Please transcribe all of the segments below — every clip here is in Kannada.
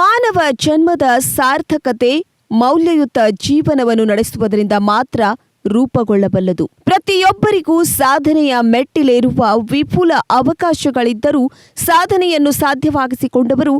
ಮಾನವ ಜನ್ಮದ ಸಾರ್ಥಕತೆ, ಮೌಲ್ಯಯುತ ಜೀವನವನ್ನು ನಡೆಸುವುದರಿಂದ ಮಾತ್ರ ರೂಪುಗೊಳ್ಳಬಲ್ಲದು. ಪ್ರತಿಯೊಬ್ಬರಿಗೂ ಸಾಧನೆಯ ಮೆಟ್ಟಿಲೇರುವ ವಿಪುಲ ಅವಕಾಶಗಳಿದ್ದರೂ ಸಾಧನೆಯನ್ನು ಸಾಧ್ಯವಾಗಿಸಿಕೊಂಡವರು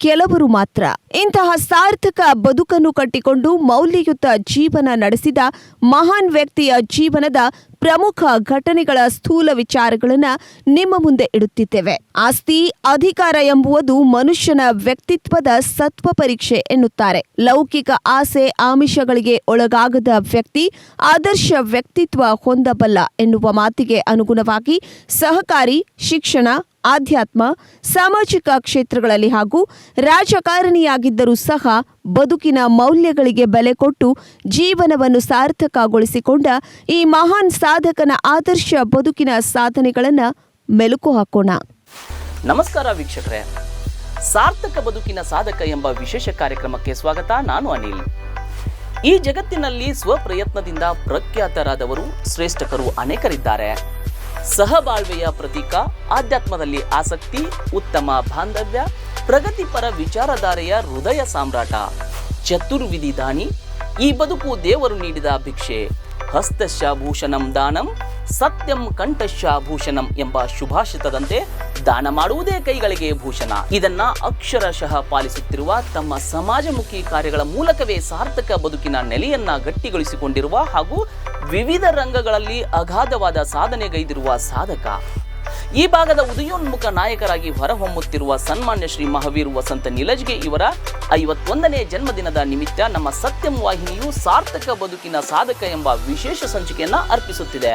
ಕೆಲವರು ಮಾತ್ರ. ಇಂತಹ ಸಾರ್ಥಕ ಬದುಕನ್ನು ಕಟ್ಟಿಕೊಂಡು ಮೌಲ್ಯಯುತ ಜೀವನ ನಡೆಸಿದ ಮಹಾನ್ ವ್ಯಕ್ತಿಯ ಜೀವನದ ಪ್ರಮುಖ ಘಟನೆಗಳ ಸ್ಥೂಲ ವಿಚಾರಗಳನ್ನು ನಿಮ್ಮ ಮುಂದೆ ಇಡುತ್ತಿದ್ದೇವೆ. ಆಸ್ತಿ, ಅಧಿಕಾರ ಎಂಬುವುದು ಮನುಷ್ಯನ ವ್ಯಕ್ತಿತ್ವದ ಸತ್ವ ಪರೀಕ್ಷೆ ಎನ್ನುತ್ತಾರೆ. ಲೌಕಿಕ ಆಸೆ ಆಮಿಷಗಳಿಗೆ ಒಳಗಾಗದ ವ್ಯಕ್ತಿ ಆದರ್ಶ ವ್ಯಕ್ತಿತ್ವ ಹೊಂದಬಲ್ಲ ಎನ್ನುವ ಮಾತಿಗೆ ಅನುಗುಣವಾಗಿ ಸಹಕಾರಿ, ಶಿಕ್ಷಣ ಆಧ್ಯಾತ್ಮ, ಸಾಮಾಜಿಕ ಕ್ಷೇತ್ರಗಳಲ್ಲಿ ಹಾಗೂ ರಾಜಕಾರಣಿಯಾಗಿದ್ದರೂ ಸಹ ಬದುಕಿನ ಮೌಲ್ಯಗಳಿಗೆ ಬೆಲೆ ಕೊಟ್ಟು ಜೀವನವನ್ನು ಸಾರ್ಥಕಗೊಳಿಸಿಕೊಂಡ ಈ ಮಹಾನ್ ಸಾಧಕನ ಆದರ್ಶ ಬದುಕಿನ ಸಾಧನೆಗಳನ್ನು ಮೆಲುಕು ಹಾಕೋಣ. ನಮಸ್ಕಾರ ವೀಕ್ಷಕರೇ. ಸಾರ್ಥಕ ಬದುಕಿನ ಸಾಧಕ ಎಂಬ ವಿಶೇಷ ಕಾರ್ಯಕ್ರಮಕ್ಕೆ ಸ್ವಾಗತ, ನಾನು ಅನಿಲ್. ಈ ಜಗತ್ತಿನಲ್ಲಿ ಸ್ವಪ್ರಯತ್ನದಿಂದ ಪ್ರಖ್ಯಾತರಾದವರು ಶ್ರೇಷ್ಠಕರು ಅನೇಕರಿದ್ದಾರೆ. ಸಹಬಾಳ್ವೆಯ ಪ್ರತೀಕ, ಆಧ್ಯಾತ್ಮದಲ್ಲಿ ಆಸಕ್ತಿ, ಉತ್ತಮ ಬಾಂಧವ್ಯ, ಪ್ರಗತಿಪರ ವಿಚಾರಧಾರೆಯ ಹೃದಯ ಸಾಮ್ರಾಟ. ಚತುರ್ವಿಧಿ ದಾನಿ, ಈ ಬದುಕು ದೇವರು ನೀಡಿದ ಭಿಕ್ಷೆ. ಹಸ್ತಶ್ಯ ಭೂಷಣಂ ದಾನಂ, ಸತ್ಯಂ ಕಂಠಶ್ಯ ಭೂಷಣಂ ಎಂಬ ಶುಭಾಷಿತದಂತೆ ದಾನ ಮಾಡುವುದೇ ಕೈಗಳಿಗೆ ಭೂಷಣ. ಇದನ್ನ ಅಕ್ಷರಶಃ ಪಾಲಿಸುತ್ತಿರುವ ತಮ್ಮ ಸಮಾಜಮುಖಿ ಕಾರ್ಯಗಳ ಮೂಲಕವೇ ಸಾರ್ಥಕ ಬದುಕಿನ ನೆಲೆಯನ್ನ ಗಟ್ಟಿಗೊಳಿಸಿಕೊಂಡಿರುವ ಹಾಗೂ ವಿವಿಧ ರಂಗಗಳಲ್ಲಿ ಅಗಾಧವಾದ ಸಾಧನೆಗೈದಿರುವ ಸಾಧಕ. ಈ ಭಾಗದ ಉದಯೋನ್ಮುಖ ನಾಯಕರಾಗಿ ಹೊರಹೊಮ್ಮುತ್ತಿರುವ ಸನ್ಮಾನ್ಯ ಶ್ರೀ ಮಹಾವೀರ್ ವಸಂತ ನಿಲಜ್ಗೆ ಇವರ ಐವತ್ತೊಂದನೇ ಜನ್ಮದಿನದ ನಿಮಿತ್ತ ನಮ್ಮ ಸತ್ಯಂ ವಾಹಿನಿಯು ಸಾರ್ಥಕ ಬದುಕಿನ ಸಾಧಕ ಎಂಬ ವಿಶೇಷ ಸಂಚಿಕೆಯನ್ನು ಅರ್ಪಿಸುತ್ತಿದೆ.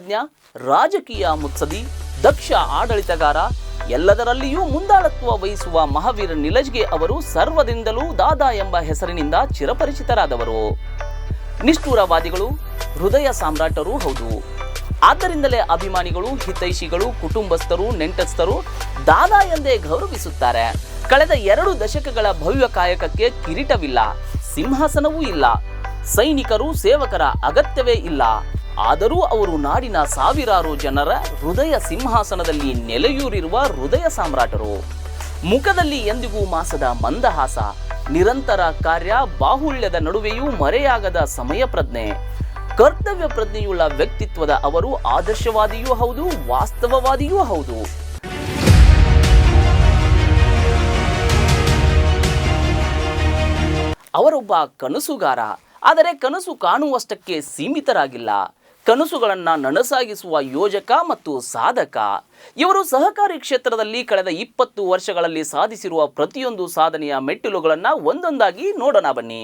ತಜ್ಞ, ರಾಜಕೀಯ ಮುತ್ಸದಿ ದಕ್ಷ ಆಡಳಿತಗಾರ, ಎಲ್ಲದರಲ್ಲಿಯೂ ಮುಂದಾಳತ್ವ ವಹಿಸುವ ಮಹಾವೀರ ನಿಲಜ್ಗೆ ಅವರು ಸರ್ವದಿಂದಲೂ ದಾದಾ ಎಂಬ ಹೆಸರಿನಿಂದ ಚಿರಪರಿಚಿತರಾದವರು. ನಿಷ್ಠೂರವಾದಿಗಳು, ಹೃದಯ ಸಾಮ್ರಾಟರೂ ಹೌದು. ಆದ್ದರಿಂದಲೇ ಅಭಿಮಾನಿಗಳು, ಹಿತೈಷಿಗಳು, ಕುಟುಂಬಸ್ಥರು, ನೆಂಟಸ್ಥರು ದಾದಾ ಎಂದೇ ಗೌರವಿಸುತ್ತಾರೆ. ಕಳೆದ ಎರಡು ದಶಕಗಳ ಭವ್ಯ ಕಾಯಕಕ್ಕೆ ಕಿರೀಟವಿಲ್ಲ, ಸಿಂಹಾಸನವೂ ಇಲ್ಲ. ಸೈನಿಕರು, ಸೇವಕರ ಅಗತ್ಯವೇ ಇಲ್ಲ. ಆದರೂ ಅವರು ನಾಡಿನ ಸಾವಿರಾರು ಜನರ ಹೃದಯ ಸಿಂಹಾಸನದಲ್ಲಿ ನೆಲೆಯೂರಿರುವ ಹೃದಯ ಸಾಮ್ರಾಟರು. ಮುಖದಲ್ಲಿ ಎಂದಿಗೂ ಮಾಸದ ಮಂದಹಾಸ, ನಿರಂತರ ಕಾರ್ಯ, ಬಾಹುಳ್ಯದ ನಡುವೆಯೂ ಮರೆಯಾಗದ ಸಮಯ ಪ್ರಜ್ಞೆ. ಕರ್ತವ್ಯ ಪ್ರಜ್ಞೆಯುಳ್ಳ ವ್ಯಕ್ತಿತ್ವದ ಅವರು ಆದರ್ಶವಾದಿಯೂ ಹೌದು, ವಾಸ್ತವವಾದಿಯೂ ಹೌದು. ಅವರೊಬ್ಬ ಕನಸುಗಾರ, ಆದರೆ ಕನಸು ಕಾಣುವಷ್ಟಕ್ಕೆ ಸೀಮಿತರಾಗಿಲ್ಲ. ಕನಸುಗಳನ್ನು ನನಸಾಗಿಸುವ ಯೋಜಕ ಮತ್ತು ಸಾಧಕ. ಇವರು ಸಹಕಾರಿ ಕ್ಷೇತ್ರದಲ್ಲಿ ಕಳೆದ ಇಪ್ಪತ್ತು ವರ್ಷಗಳಲ್ಲಿ ಸಾಧಿಸಿರುವ ಪ್ರತಿಯೊಂದು ಸಾಧನೆಯ ಮೆಟ್ಟಿಲುಗಳನ್ನು ಒಂದೊಂದಾಗಿ ನೋಡೋಣ ಬನ್ನಿ.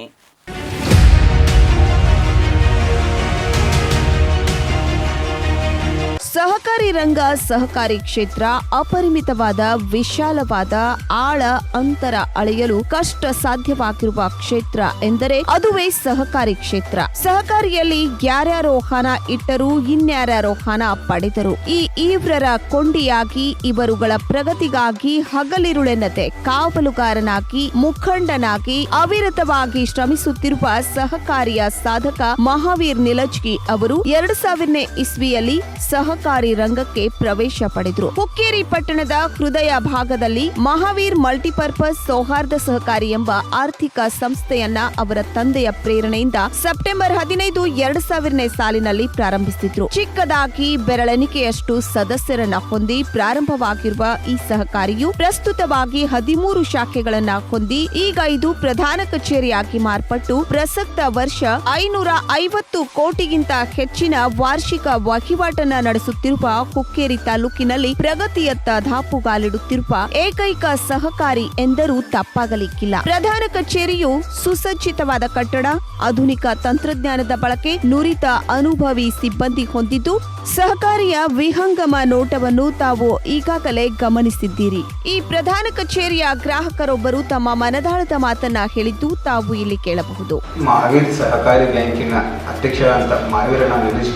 ರಂಗ ಸಹಕಾರಿ ಕ್ಷೇತ್ರ ಅಪರಿಮಿತವಾದ, ವಿಶಾಲವಾದ, ಆಳ ಅಂತರ ಅಳೆಯಲು ಕಷ್ಟ ಸಾಧ್ಯವಾಗಿರುವ ಕ್ಷೇತ್ರ ಎಂದರೆ ಅದುವೇ ಸಹಕಾರಿ ಕ್ಷೇತ್ರ. ಸಹಕಾರಿಯಲ್ಲಿ ಯಾರ್ಯಾರೋ ಹಣ ಇಟ್ಟರು ಇನ್ಯಾರ್ಯಾರೋ ಹಣ ಪಡೆದರು ಈ ಈವ್ರರ ಕೊಂಡಿಯಾಗಿ ಇವರುಗಳ ಪ್ರಗತಿಗಾಗಿ ಹಗಲಿರುಳೆನ್ನದೆ ಕಾವಲುಗಾರನಾಗಿ, ಮುಖಂಡನಾಗಿ, ಅವಿರತವಾಗಿ ಶ್ರಮಿಸುತ್ತಿರುವ ಸಹಕಾರಿಯ ಸಾಧಕ ಮಹಾವೀರ್ ನಿಲಜ್ಗಿ ಅವರು ಎರಡು ಸಾವಿರನೇ ಇಸ್ವಿಯಲ್ಲಿ ಸಹಕಾರಿ ರಂಗಕ್ಕೆ ಪ್ರವೇಶ ಪಡೆದರು. ಹುಕ್ಕೇರಿ ಪಟ್ಟಣದ ಹೃದಯ ಭಾಗದಲ್ಲಿ ಮಹಾವೀರ್ ಮಲ್ಟಿಪರ್ಪಸ್ ಸೌಹಾರ್ದ ಸಹಕಾರಿ ಎಂಬ ಆರ್ಥಿಕ ಸಂಸ್ಥೆಯನ್ನ ಅವರ ತಂದೆಯ ಪ್ರೇರಣೆಯಿಂದ ಸೆಪ್ಟೆಂಬರ್ ಹದಿನೈದು, ಎರಡ್ ಸಾವಿರನೇ ಸಾಲಿನಲ್ಲಿ ಪ್ರಾರಂಭಿಸಿದ್ರು. ಚಿಕ್ಕದಾಗಿ ಬೆರಳೆಣಿಕೆಯಷ್ಟು ಸದಸ್ಯರನ್ನ ಹೊಂದಿ ಪ್ರಾರಂಭವಾಗಿರುವ ಈ ಸಹಕಾರಿಯು ಪ್ರಸ್ತುತವಾಗಿ ಹದಿಮೂರು ಶಾಖೆಗಳನ್ನ ಹೊಂದಿ ಈಗ ಇದು ಪ್ರಧಾನ ಕಚೇರಿಯಾಗಿ ಮಾರ್ಪಟ್ಟು ಪ್ರಸಕ್ತ ವರ್ಷ ಐನೂರ ಐವತ್ತು ಕೋಟಿಗಿಂತ ಹೆಚ್ಚಿನ ವಾರ್ಷಿಕ ವಹಿವಾಟನ್ನ ನಡೆಸುತ್ತಿರುವ ಹುಕ್ಕೇರಿ ತಾಲೂಕಿನಲ್ಲಿ ಪ್ರಗತಿಯತ್ತ ಧಾಪುಗಾಲಿಡುತ್ತಿರುವ ಏಕೈಕ ಸಹಕಾರಿ ಎಂದರೂ ತಪ್ಪಾಗಲಿಕ್ಕಿಲ್ಲ. ಪ್ರಧಾನ ಕಚೇರಿಯು ಸುಸಜ್ಜಿತವಾದ ಕಟ್ಟಡ, ಆಧುನಿಕ ತಂತ್ರಜ್ಞಾನದ ಬಳಕೆ, ನುರಿತ ಅನುಭವಿ ಸಿಬ್ಬಂದಿ ಹೊಂದಿದ್ದು, ಸಹಕಾರಿಯ ವಿಹಂಗಮ ನೋಟವನ್ನು ತಾವು ಈಗಾಗಲೇ ಗಮನಿಸಿದ್ದೀರಿ. ಈ ಪ್ರಧಾನ ಕಚೇರಿಯ ಗ್ರಾಹಕರೊಬ್ಬರು ತಮ್ಮ ಮನದಾಳದ ಮಾತನ್ನ ಹೇಳಿದ್ದು ತಾವು ಇಲ್ಲಿ ಕೇಳಬಹುದು. ಮಹಾವೀರ್ ಸಹಕಾರಿ ಬ್ಯಾಂಕಿನ ಅಧ್ಯಕ್ಷರಾದಂಥ ಮಹಾವೀರಣ್ಣ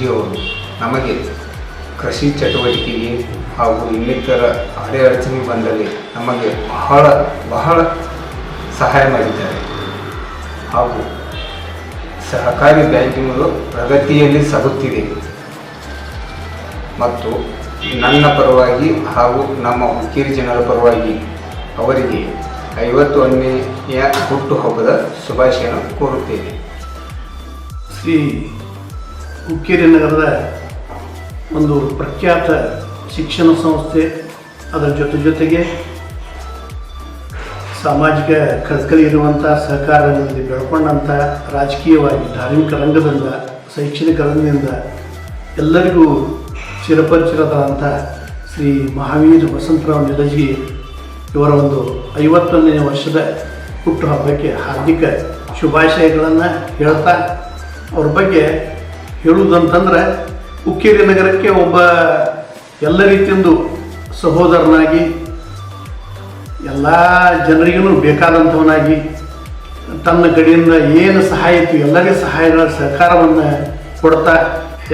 ಅವರು ನಮಗೆ ಕೃಷಿ ಚಟುವಟಿಕೆಗೆ ಹಾಗೂ ಇನ್ನಿತರ ಅಡೆಅಡಚಣೆ ಬಂದಲ್ಲಿ ನಮಗೆ ಬಹಳ ಬಹಳ ಸಹಾಯ ಮಾಡಿದ್ದಾರೆ. ಹಾಗೂ ಸಹಕಾರಿ ಬ್ಯಾಂಕಿಂಗ್ಗಳು ಪ್ರಗತಿಯಲ್ಲಿ ಸಾಗುತ್ತಿದೆ. ಮತ್ತು ನನ್ನ ಪರವಾಗಿ ಹಾಗೂ ನಮ್ಮ ಹುಕ್ಕೇರಿ ಜನರ ಪರವಾಗಿ ಅವರಿಗೆ ಐವತ್ತು ಐವತ್ತೊಂದನೆಯ ಹುಟ್ಟುಹಬ್ಬದ ಶುಭಾಶಯ ಕೋರುತ್ತೇನೆ. ಶ್ರೀ ಹುಕ್ಕೇರಿ ನಗರದ ಒಂದು ಪ್ರಖ್ಯಾತ ಶಿಕ್ಷಣ ಸಂಸ್ಥೆ ಅದರ ಜೊತೆ ಜೊತೆಗೆ ಸಾಮಾಜಿಕ ಕಳಕಳಿ ಇರುವಂಥ ಸಹಕಾರ ರಂಗದಲ್ಲಿ ಬೆಳ್ಕೊಂಡಂಥ ರಾಜಕೀಯವಾಗಿ, ಧಾರ್ಮಿಕ ರಂಗದಿಂದ, ಶೈಕ್ಷಣಿಕ ರಂಗದಿಂದ ಎಲ್ಲರಿಗೂ ಚಿರಪರಿಚಿರದಂಥ ಶ್ರೀ ಮಹಾವೀರ್ ವಸಂತರಾವ್ ನಿಲಜಿ ಇವರ ಒಂದು ಐವತ್ತೊಂದನೇ ವರ್ಷದ ಹುಟ್ಟುಹಬ್ಬಕ್ಕೆ ಹಾರ್ದಿಕ ಶುಭಾಶಯಗಳನ್ನು ಹೇಳ್ತಾ, ಅವ್ರ ಬಗ್ಗೆ ಹೇಳುವುದಂತಂದ್ರೆ ಹುಕ್ಕೇರಿ ನಗರಕ್ಕೆ ಒಬ್ಬ ಎಲ್ಲ ರೀತಿಯೊಂದು ಸಹೋದರನಾಗಿ, ಎಲ್ಲ ಜನರಿಗೂ ಬೇಕಾದಂಥವನಾಗಿ, ತನ್ನ ಕಡೆಯಿಂದ ಏನು ಸಹಾಯ ಇತ್ತು, ಎಲ್ಲರಿಗೂ ಸಹಾಯಗಳ ಸಹಕಾರವನ್ನು ಕೊಡ್ತಾ,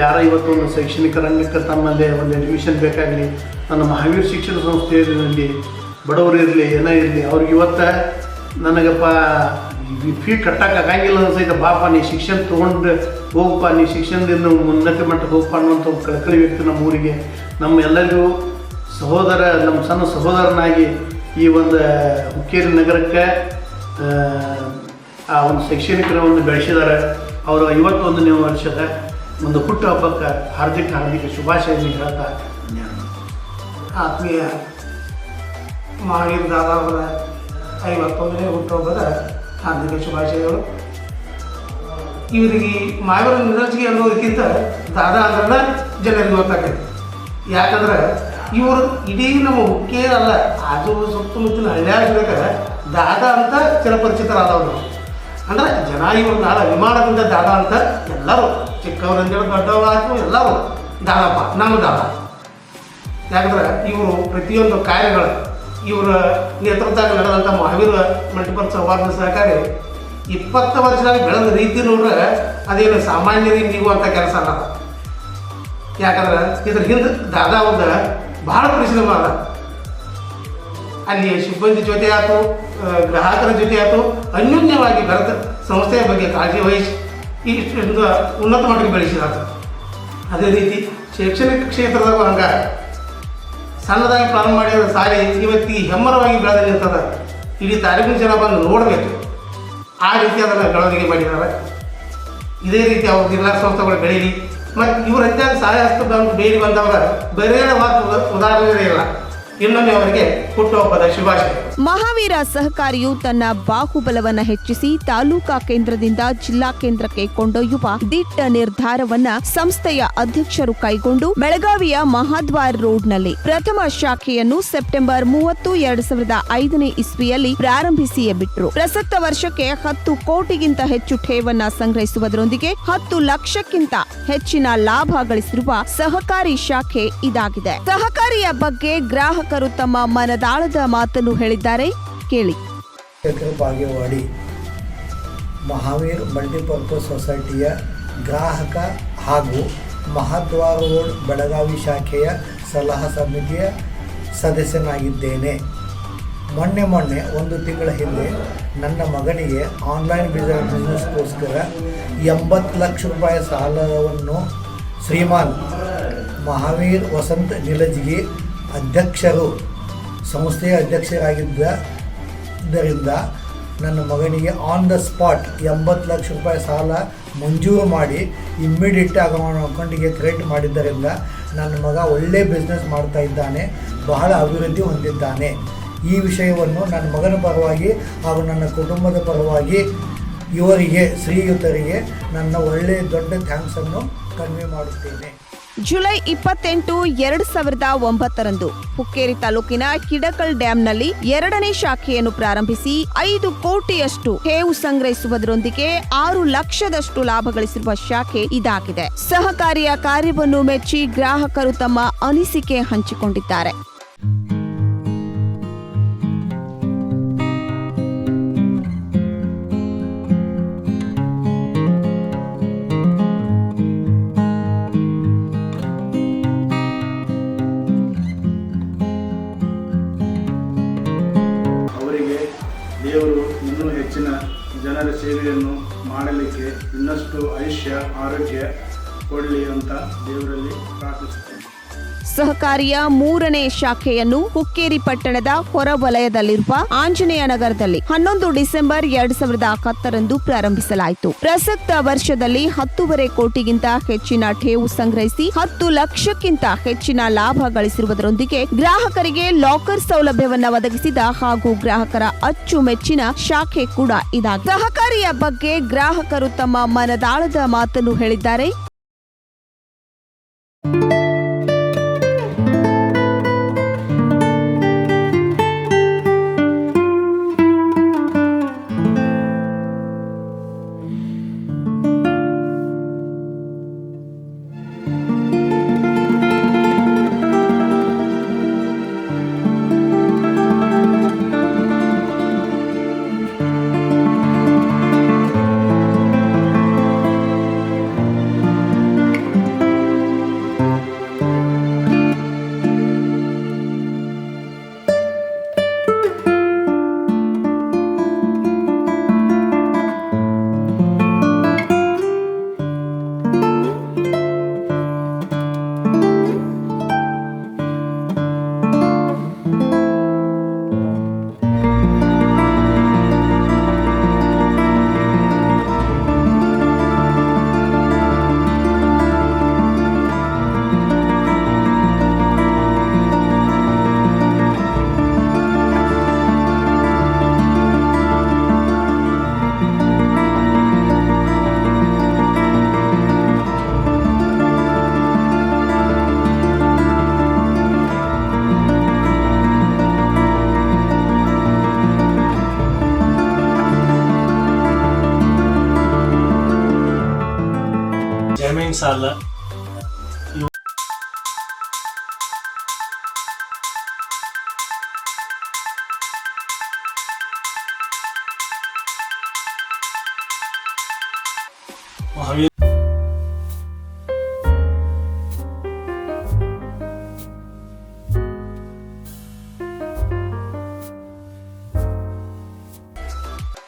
ಯಾರ ಇವತ್ತೊಂದು ಶೈಕ್ಷಣಿಕ ರಂಗಕ್ಕೆ ತಮ್ಮಲ್ಲೇ ಒಂದು ಅಡ್ಮಿಷನ್ ಬೇಕಾಗಲಿ ನನ್ನ ಮಹಾವೀರ್ ಶಿಕ್ಷಣ ಸಂಸ್ಥೆಯಲ್ಲಿ ಬಡವರು ಇರಲಿ, ಏನೇ ಇರಲಿ ಅವ್ರಿಗೆ ಇವತ್ತು ನನಗಪ್ಪ ಫೀ ಕಟ್ಟಕ್ಕೆ ಆಗಂಗಿಲ್ಲ ಅನ್ಸೈತೆ. ಬಾಪ ನೀ ಶಿಕ್ಷಣ ತೊಗೊಂಡು ಹೋಗಪ್ಪ ನೀ ಶಿಕ್ಷಣದಿಂದ ಉನ್ನತ ಮಟ್ಟಕ್ಕೆ ಹೋಗಪ್ಪ ಅನ್ನುವಂಥ ಒಂದು ಕಳಕಳಿ ವ್ಯಕ್ತಿ ನಮ್ಮ ಊರಿಗೆ. ನಮ್ಮ ಎಲ್ಲರಿಗೂ ಸಹೋದರ ನಮ್ಮ ಸಣ್ಣ ಸಹೋದರನಾಗಿ ಈ ಒಂದು ಹುಕ್ಕೇರಿ ನಗರಕ್ಕೆ ಆ, ಒಂದು ಶೈಕ್ಷಣಿಕರವನ್ನು ಬೆಳೆಸಿದ್ದಾರೆ. ಅವರು ಐವತ್ತೊಂದನೇ ವರ್ಷದ ಒಂದು ಹುಟ್ಟುಹಬ್ಬಕ್ಕೆ ಹಾರ್ದಿಕ ಹಾರ್ದಿಕ ಶುಭಾಶಯಗಳನ್ನು ಹೇಳ್ತಾ ಆತ್ಮೀಯ ಮಹಾವೀರ್ ದಾದಾ ಅವರ ಐವತ್ತೊಂದನೇ ಹುಟ್ಟುಹಬ್ಬದ ಹಾರ್ದಿಕ ಶುಭಾಶಯಗಳು. ಇವರಿಗೆ ಮಾವರ ನಿರಜಿಗೆ ಅನ್ನೋದಕ್ಕಿಂತ ದಾದಾ ಅಂದ್ರೆ ಜನರಿಗೆ ಗೊತ್ತಾಗೈತೆ ಯಾಕಂದ್ರೆ ಇವರು ಇಡೀ ನಮ್ಮ ಮುಖ್ಯರಲ್ಲ ಅಲ್ಲ, ಆಜು ಸುತ್ತಮುತ್ತಲಿನ ಹಳ್ಳಿಯಾಗ ದಾದಾ ಅಂತ ಚಿರಪರಿಚಿತರಾದವರು. ಅಂದ್ರೆ ಜನ ಇವರು ನಾಳೆ ಅಭಿಮಾನದಿಂದ ದಾದಾ ಅಂತ ಎಲ್ಲರೂ ಚಿಕ್ಕವರಂದೇಳಿ ದೊಡ್ಡವರಾದ್ರು ಎಲ್ಲರೂ, ದಾದಪ್ಪ, ನಮ್ಮ ದಾದಾ. ಯಾಕಂದ್ರೆ ಇವರು ಪ್ರತಿಯೊಂದು ಕಾರ್ಯಗಳು ಇವರ ನೇತೃತ್ವದಾಗ ನಡೆದಂಥ ಮಹಾವೀರ ಮಲ್ಟಿಪಲ್ ಸಂವಾದ ಸಹಕಾರಿ ಇಪ್ಪತ್ತು ವರ್ಷದಾಗ ಬೆಳೆದ ರೀತಿ ನೋಡ್ರೆ ಅದೇನು ಸಾಮಾನ್ಯರಿಗೆ ನೀಗುವಂಥ ಕೆಲಸ ಅಲ್ಲ. ಯಾಕಂದ್ರೆ ಇದ್ರ ಹಿಂದೆ ದಾದಾ ಒಂದು ಭಾಳ ಪರಿಶ್ರಮ ಅದ. ಅಲ್ಲಿ ಸಿಬ್ಬಂದಿ ಜೊತೆ ಆಯ್ತು ಗ್ರಾಹಕರ ಜೊತೆ ಆಯ್ತು ಅನ್ಯೋನ್ಯವಾಗಿ ಬೆಳೆದ ಸಂಸ್ಥೆಯ ಬಗ್ಗೆ ಕಾಳಜಿ ವಹಿಸಿ ಇಷ್ಟು ಉನ್ನತ ಮಟ್ಟಕ್ಕೆ ಬೆಳೆಸಿದ. ಅದೇ ರೀತಿ ಶೈಕ್ಷಣಿಕ ಕ್ಷೇತ್ರದಾಗ ಹಂಗ ಸಣ್ಣದಾಗಿ ಪ್ರಾರಂಭ ಮಾಡಿದ ಸಾರಿ ಇವತ್ತಿಗೆ ಹೆಮ್ಮರವಾಗಿ ಬೆಳೆದ ನಿಂತದ ಇಡೀ ತಾಲೂಕಿನ ಜನ ಬಂದು ನೋಡಬೇಕು. ಆ ರೀತಿ ಅದನ್ನು ಬೆಳವಣಿಗೆ ಮಾಡಿದ್ದಾರೆ. ಇದೇ ರೀತಿ ಅವ್ರ ಜಿಲ್ಲಾ ಸಂಸ್ಥೆಗಳು ಬೆಳೀಲಿ. ಮತ್ತು ಇವ್ರ ಹೆಚ್ಚಾಗಿ ಸಹಾಯ ಹಸ್ತ ಬೇಡಿ ಬಂದವರ ಬೇರೆ ಉದಾಹರಣೆ ಇಲ್ಲ. ಇನ್ನೊಮ್ಮೆ ಅವರಿಗೆ ಹುಟ್ಟುಹಬ್ಬದ ಶುಭಾಶಯ. ಮಹಾವೀರ ಸಹಕಾರಿಯು ತನ್ನ ಬಾಹುಬಲವನ್ನ ಹೆಚ್ಚಿಸಿ ತಾಲೂಕಾ ಕೇಂದ್ರದಿಂದ ಜಿಲ್ಲಾ ಕೇಂದ್ರಕ್ಕೆ ಕೊಂಡೊಯ್ಯುವ ದಿಟ್ಟ ನಿರ್ಧಾರವನ್ನ ಸಂಸ್ಥೆಯ ಅಧ್ಯಕ್ಷರು ಕೈಗೊಂಡು ಬೆಳಗಾವಿಯ ಮಹಾದ್ವಾರ್ ರೋಡ್ನಲ್ಲಿ ಪ್ರಥಮ ಶಾಖೆಯನ್ನು ಸೆಪ್ಟೆಂಬರ್ ಮೂವತ್ತು, ಎರಡ್ ಸಾವಿರದ ಐದನೇ ಇಸ್ವಿಯಲ್ಲಿ ಪ್ರಾರಂಭಿಸಿಯೇ ಬಿಟ್ರು. ಪ್ರಸಕ್ತ ವರ್ಷಕ್ಕೆ ಹತ್ತು ಕೋಟಿಗಿಂತ ಹೆಚ್ಚು ಠೇವನ್ನ ಸಂಗ್ರಹಿಸುವುದರೊಂದಿಗೆ ಹತ್ತು ಲಕ್ಷಕ್ಕಿಂತ ಹೆಚ್ಚಿನ ಲಾಭ ಗಳಿಸಿರುವ ಸಹಕಾರಿ ಶಾಖೆ ಇದಾಗಿದೆ. ಸಹಕಾರಿಯ ಬಗ್ಗೆ ಗ್ರಾಹಕರು ತಮ್ಮ ಮನದಾಳದ ಮಾತನ್ನು ಹೇಳಿದ್ದಾರೆ. ಕೇಳಿ. ಭಾಗ್ಯವಾಡಿ ಬಾಗೇವಾಡಿ ಮಹಾವೀರ್ ಮಲ್ಟಿಪರ್ಪಸ್ ಸೊಸೈಟಿಯ ಗ್ರಾಹಕ ಹಾಗೂ ಮಹಾದ್ವಾರ ರೋಡ್ ಬೆಳಗಾವಿ ಶಾಖೆಯ ಸಲಹಾ ಸಮಿತಿಯ ಸದಸ್ಯನಾಗಿದ್ದೇನೆ. ಮೊನ್ನೆ ಮೊನ್ನೆ ಒಂದು ತಿಂಗಳ ಹಿಂದೆ ನನ್ನ ಮಗನಿಗೆ ಆನ್ಲೈನ್ ಬಿಸಿನೆಸ್ ಬಿಸ್ನೆಸ್ಗೋಸ್ಕರ ಎಂಬತ್ತು ಲಕ್ಷ ರೂಪಾಯಿ ಸಾಲವನ್ನು ಶ್ರೀಮಾನ್ ಮಹಾವೀರ್ ವಸಂತ್ ನಿಲಜ್ಗಿ ಅಧ್ಯಕ್ಷರು ಸಂಸ್ಥೆಯ ಅಧ್ಯಕ್ಷರಾಗಿದ್ದರಿಂದ ನನ್ನ ಮಗನಿಗೆ ಆನ್ ದ ಸ್ಪಾಟ್ ಎಂಬತ್ತು ಲಕ್ಷ ರೂಪಾಯಿ ಸಾಲ ಮಂಜೂರು ಮಾಡಿ ಇಮ್ಮಿಡಿಯೇಟ್ ಆಗಿ ಅವನ ಅಕೌಂಟಿಗೆ ಕ್ರೆಡಿಟ್ ಮಾಡಿದ್ದರಿಂದ ನನ್ನ ಮಗ ಒಳ್ಳೆ ಬಿಸ್ನೆಸ್ ಮಾಡ್ತಾ ಇದ್ದಾನೆ, ಬಹಳ ಅಭಿವೃದ್ಧಿ ಹೊಂದಿದ್ದಾನೆ. ಈ ವಿಷಯವನ್ನು ನನ್ನ ಮಗನ ಪರವಾಗಿ ಹಾಗೂ ನನ್ನ ಕುಟುಂಬದ ಪರವಾಗಿ ಇವರಿಗೆ ಶ್ರೀಯುತರಿಗೆ ನನ್ನ ಒಳ್ಳೆಯ ದೊಡ್ಡ ಥ್ಯಾಂಕ್ಸನ್ನು ಕನ್ವೆ ಮಾಡುತ್ತೇನೆ. ಜುಲೈ ಇಪ್ಪತ್ತೆಂಟು ಎರಡ್ ಸಾವಿರದ ಒಂಬತ್ತರಂದು ಹುಕ್ಕೇರಿ ತಾಲೂಕಿನ ಕಿಡಕಲ್ ಡ್ಯಾಂನಲ್ಲಿ ಎರಡನೇ ಶಾಖೆಯನ್ನು ಪ್ರಾರಂಭಿಸಿ ಐದು ಕೋಟಿಯಷ್ಟು ಹೇವು ಸಂಗ್ರಹಿಸುವುದರೊಂದಿಗೆ ಆರು ಲಕ್ಷದಷ್ಟು ಲಾಭ ಗಳಿಸಿರುವ ಶಾಖೆ ಇದಾಗಿದೆ. ಸಹಕಾರಿಯ ಕಾರ್ಯವನ್ನು ಮೆಚ್ಚಿ ಗ್ರಾಹಕರು ತಮ್ಮ ಅನಿಸಿಕೆ ಹಂಚಿಕೊಂಡಿದ್ದಾರೆ. ಇನ್ನೂ ಹೆಚ್ಚಿನ ಜನರ ಸೇವೆಯನ್ನು ಮಾಡಲಿಕ್ಕೆ ಇನ್ನಷ್ಟು ಆಯುಷ್ಯ ಆರೋಗ್ಯ ಕೊಡಲಿ ಅಂತ ದೇವರಲ್ಲಿ ಪ್ರಾರ್ಥಿಸುತ್ತೇನೆ. ಸಹಕಾರಿಯ ಮೂರನೇ ಶಾಖೆಯನ್ನು ಹುಕ್ಕೇರಿ ಪಟ್ಟಣದ ಹೊರವಲಯದಲ್ಲಿರುವ ಆಂಜನೇಯ ನಗರದಲ್ಲಿ ಹನ್ನೊಂದು ಡಿಸೆಂಬರ್ ಎರಡ್ ಸಾವಿರದ ಹತ್ತರಂದು ಪ್ರಾರಂಭಿಸಲಾಯಿತು. ಪ್ರಸಕ್ತ ವರ್ಷದಲ್ಲಿ ಹತ್ತೂವರೆ ಕೋಟಿಗಿಂತ ಹೆಚ್ಚಿನ ಠೇವು ಸಂಗ್ರಹಿಸಿ ಹತ್ತು ಲಕ್ಷಕ್ಕಿಂತ ಹೆಚ್ಚಿನ ಲಾಭ ಗಳಿಸಿರುವುದರೊಂದಿಗೆ ಗ್ರಾಹಕರಿಗೆ ಲಾಕರ್ ಸೌಲಭ್ಯವನ್ನು ಒದಗಿಸಿದ ಹಾಗೂ ಗ್ರಾಹಕರ ಅಚ್ಚುಮೆಚ್ಚಿನ ಶಾಖೆ ಕೂಡ ಇದಾಗಿದೆ. ಸಹಕಾರಿಯ ಬಗ್ಗೆ ಗ್ರಾಹಕರು ತಮ್ಮ ಮನದಾಳದ ಮಾತನ್ನು ಹೇಳಿದ್ದಾರೆ.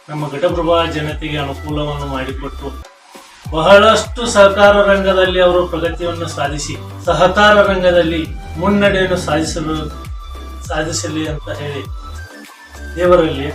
ನಮ್ಮ ಘಟಪ್ರಭಾ ಜನತೆಗೆ ಅನುಕೂಲವನ್ನು ಮಾಡಿಕೊಟ್ಟು ಬಹಳಷ್ಟು ಸಹಕಾರ ರಂಗದಲ್ಲಿ ಅವರು ಪ್ರಗತಿಯನ್ನು ಸಾಧಿಸಿ, ಸಹಕಾರ ರಂಗದಲ್ಲಿ ಮುನ್ನಡೆಯನ್ನು ಸಾಧಿಸಲು, ಸಾಧಿಸಲಿ ಅಂತ ಹೇಳಿ ದೇವರಲ್ಲಿ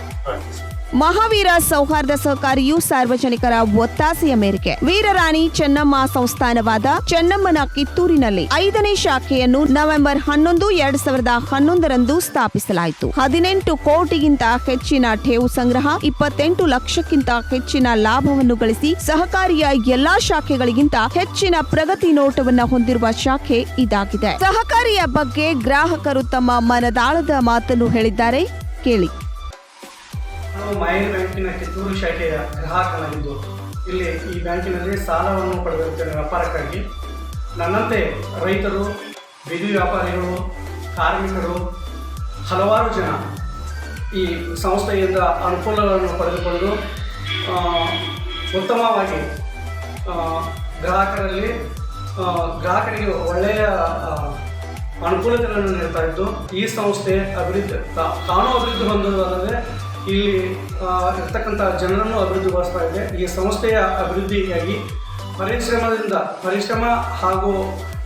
ಮಹಾವೀರ ಸೌಹಾರ್ದ ಸಹಕಾರಿಯು ಸಾರ್ವಜನಿಕರ ಒತ್ತಾಸೆಯ ಮೇರೆಗೆ ವೀರರಾಣಿ ಚೆನ್ನಮ್ಮ ಸಂಸ್ಥಾನವಾದ ಚೆನ್ನಮ್ಮನ ಕಿತ್ತೂರಿನಲ್ಲಿ ಐದನೇ ಶಾಖೆಯನ್ನು ನವೆಂಬರ್ ಹನ್ನೊಂದು, ಎರಡ್ ಸಾವಿರದ ಹನ್ನೊಂದರಂದು ಸ್ಥಾಪಿಸಲಾಯಿತು. ಹದಿನೆಂಟು ಕೋಟಿಗಿಂತ ಹೆಚ್ಚಿನ ಠೇವು ಸಂಗ್ರಹ, ಇಪ್ಪತ್ತೆಂಟು ಲಕ್ಷಕ್ಕಿಂತ ಹೆಚ್ಚಿನ ಲಾಭವನ್ನು ಗಳಿಸಿ ಸಹಕಾರಿಯ ಎಲ್ಲಾ ಶಾಖೆಗಳಿಗಿಂತ ಹೆಚ್ಚಿನ ಪ್ರಗತಿ ನೋಟವನ್ನು ಹೊಂದಿರುವ ಶಾಖೆ ಇದಾಗಿದೆ. ಸಹಕಾರಿಯ ಬಗ್ಗೆ ಗ್ರಾಹಕರು ತಮ್ಮ ಮನದಾಳದ ಮಾತನ್ನು ಹೇಳಿದ್ದಾರೆ. ಕೇಳಿ. ನಾನು ಮಾಯನ್ ಬ್ಯಾಂಕಿನ ಕಿತ್ತೂರು ಶಾಖೆಯ ಗ್ರಾಹಕನಾಗಿದ್ದು, ಇಲ್ಲಿ ಈ ಬ್ಯಾಂಕಿನಲ್ಲಿ ಸಾಲವನ್ನು ಪಡೆದಿರುತ್ತೇನೆ ವ್ಯಾಪಾರಕ್ಕಾಗಿ ನನ್ನಂತೆ ರೈತರು ಬೀದಿ ವ್ಯಾಪಾರಿಗಳು, ಕಾರ್ಮಿಕರು, ಹಲವಾರು ಜನ ಈ ಸಂಸ್ಥೆಯಿಂದ ಅನುಕೂಲಗಳನ್ನು ಪಡೆದುಕೊಂಡು ಉತ್ತಮವಾಗಿ ಗ್ರಾಹಕರಲ್ಲಿ ಗ್ರಾಹಕರಿಗೆ ಒಳ್ಳೆಯ ಅನುಕೂಲತೆಗಳನ್ನು ನೀಡ್ತಾ ಇದ್ದು, ಈ ಸಂಸ್ಥೆ ಅಭಿವೃದ್ಧಿ ತಾನು ಅಭಿವೃದ್ಧಿ ಹೊಂದುವುದಲ್ಲದೆ ಇಲ್ಲಿ ಇರ್ತಕ್ಕಂಥ ಜನರನ್ನು ಅಭಿವೃದ್ಧಿಗೊಳಿಸ್ತಾ ಇದೆ. ಈ ಸಂಸ್ಥೆಯ ಅಭಿವೃದ್ಧಿಗಾಗಿ ಪರಿಶ್ರಮದಿಂದ, ಪರಿಶ್ರಮ ಹಾಗೂ